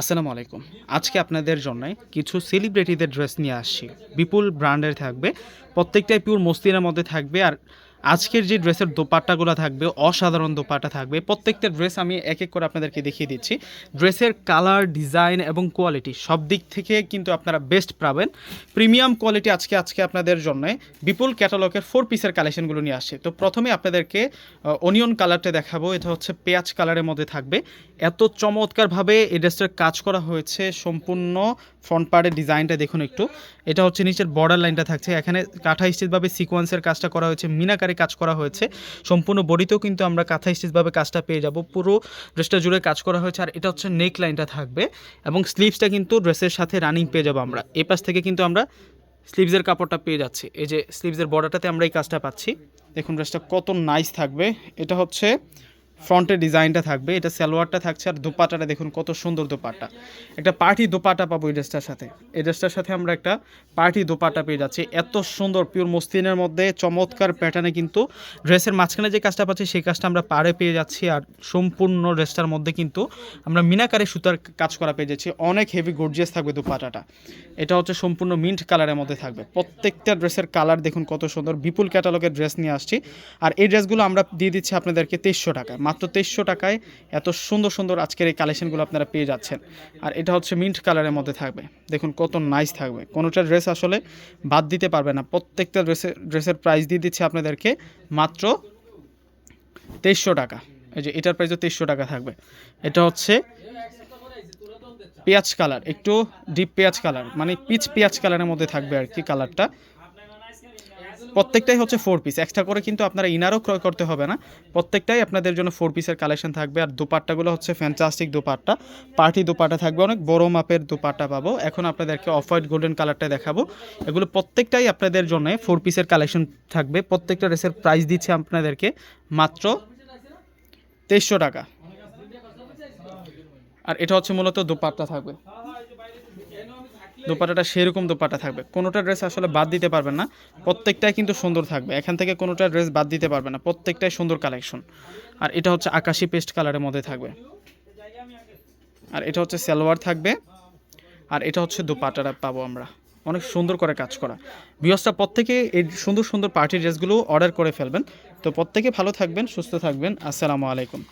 আসসালামু আলাইকুম। আজকে আপনাদের জন্য কিছু সেলিব্রিটিদের ড্রেস নিয়ে আসছি। বিপুল ব্র্যান্ডের থাকবে, প্রত্যেকটাই পিওর মসলিনের মধ্যে থাকবে আর আজকের যে ড্রেসের দোপাট্টাগুলো থাকবে, অসাধারণ দোপাট্টা থাকবে, প্রত্যেকটা ড্রেস আমি এক এক করে আপনাদেরকে দেখিয়ে দিচ্ছি। ড্রেসের কালার, ডিজাইন এবং কোয়ালিটি সব দিক থেকে কিন্তু আপনারা বেস্ট পাবেন। প্রিমিয়াম কোয়ালিটি আজকে আজকে আপনাদের জন্য বিপুল ক্যাটালগের ফোর পিসের কালেকশনগুলো নিয়ে আসছে। তো প্রথমে আপনাদেরকে অনিয়ন কালারটা দেখাবো, এটা হচ্ছে পেঁয়াজ কালারের মধ্যে থাকবে। এত চমৎকারভাবে এই ড্রেসটার কাজ করা হয়েছে, সম্পূর্ণ ফ্রন্ট পার্টের ডিজাইনটা দেখুন একটু। এটা হচ্ছে নিচের বর্ডার লাইনটা থাকছে। এখানে কাঁথা স্টিচভাবে সিকোয়েন্সের কাজটা করা হয়েছে। মিনাকারে কাজ করা হয়েছে। সম্পূর্ণ বডিতেও কিন্তু আমরা কাঁথা স্টিচভাবে কাজটা পেয়ে যাব। পুরো ড্রেসটা জুড়ে কাজ করা হয়েছে আর এটা হচ্ছে নেক লাইনটা থাকবে এবং স্লিভসটা কিন্তু ড্রেসের সাথে রানিং পেয়ে যাব আমরা। এ পাশ থেকে কিন্তু আমরা স্লিভসের কাপড়টা পেয়ে যাচ্ছি। এই যে স্লিভসের বর্ডারটাতে আমরা এই কাজটা পাচ্ছি। দেখুন ড্রেসটা কত নাইস থাকবে। এটা হচ্ছে ফ্রন্টের ডিজাইনটা থাকবে, এটা সালোয়ারটা থাকছে আর দোপাটাটা দেখুন কত সুন্দর দোপাটা একটা পার্টি দোপাটা পাবো এই ড্রেসটার সাথে। এই ড্রেসটার সাথে আমরা একটা পার্টি দোপাটা পেয়ে যাচ্ছি। এত সুন্দর পিওর মসলিনের মধ্যে চমৎকার প্যাটার্নে কিন্তু ড্রেসের মাঝখানে যে কাজটা পাচ্ছি, সেই কাজটা আমরা পাড়ে পেয়ে যাচ্ছি আর সম্পূর্ণ ড্রেসটার মধ্যে কিন্তু আমরা মিনাকারে সুতার কাজ করা পেয়ে যাচ্ছি। অনেক হেভি গর্জিয়াস থাকবে দোপাটাটা এটা হচ্ছে সম্পূর্ণ মিন্ট কালারের মধ্যে থাকবে। প্রত্যেকটা ড্রেসের কালার দেখুন কত সুন্দর। বিপুল ক্যাটালগের ড্রেস নিয়ে আসছি। আর এই ড্রেসগুলো আমরা দিয়ে দিচ্ছি আপনাদেরকে তেইশশো টাকায়। মাত্র তেইশশো টাকায় এত সুন্দর সুন্দর আজকের এই কালেকশনগুলো আপনারা পেয়ে যাচ্ছেন। আর এটা হচ্ছে মিন্ট কালারের মধ্যে থাকবে। দেখুন কত নাইস থাকবে। কোনোটা ড্রেস আসলে বাদ দিতে পারবে না। প্রত্যেকটা ড্রেসের ড্রেসের প্রাইস দিয়ে দিচ্ছে আপনাদেরকে মাত্র তেইশশো টাকা। এই যে এটার প্রাইসও তেইশশো টাকা থাকবে। এটা হচ্ছে পেঁয়াজ কালার একটু ডিপ পেঁয়াজ কালার মানে পিচ পেঁয়াজ কালারের মধ্যে থাকবে আর কি কালারটা প্রত্যেকটাই হচ্ছে ফোর পিস এক্সট্রা করে কিন্তু আপনারা ইনারও ক্রয় করতে হবে না। প্রত্যেকটাই আপনাদের জন্য ফোর পিসের কালেকশন থাকবে। আর দোপাট্টাগুলো হচ্ছে ফ্যান্টাস্টিক দোপাট্টা। পার্টি দোপাট্টা থাকবে। অনেক বড় মাপের দোপাট্টা পাবো। এখন আপনাদেরকে অফ হোয়াইট গোল্ডেন কালারটা দেখাবো। এগুলো প্রত্যেকটাই আপনাদের জন্য ফোর পিসের কালেকশন থাকবে। প্রত্যেকটা ড্রেসের প্রাইস দিচ্ছে আপনাদেরকে মাত্র তেইশশো টাকা। আর এটা হচ্ছে মূলত দোপাট্টা থাকবে। দোপাটাটা সেরকম দোপাটা থাকবে। কোনোটা ড্রেস আসলে বাদ দিতে পারবেন না। প্রত্যেকটাই কিন্তু সুন্দর থাকবে। এখান থেকে কোনোটা ড্রেস বাদ দিতে পারবে না। প্রত্যেকটাই সুন্দর কালেকশন আর এটা হচ্ছে আকাশি পেস্ট কালারের মধ্যে থাকবে। আর এটা হচ্ছে সালোয়ার থাকবে। আর এটা হচ্ছে দোপাটাটা পাবো আমরা। অনেক সুন্দর করে কাজ করা। বিয়সটা প্রত্যেকে এই সুন্দর সুন্দর পার্টি ড্রেসগুলো অর্ডার করে ফেলবেন। তো প্রত্যেকে ভালো থাকবেন, সুস্থ থাকবেন। আসসালামু আলাইকুম।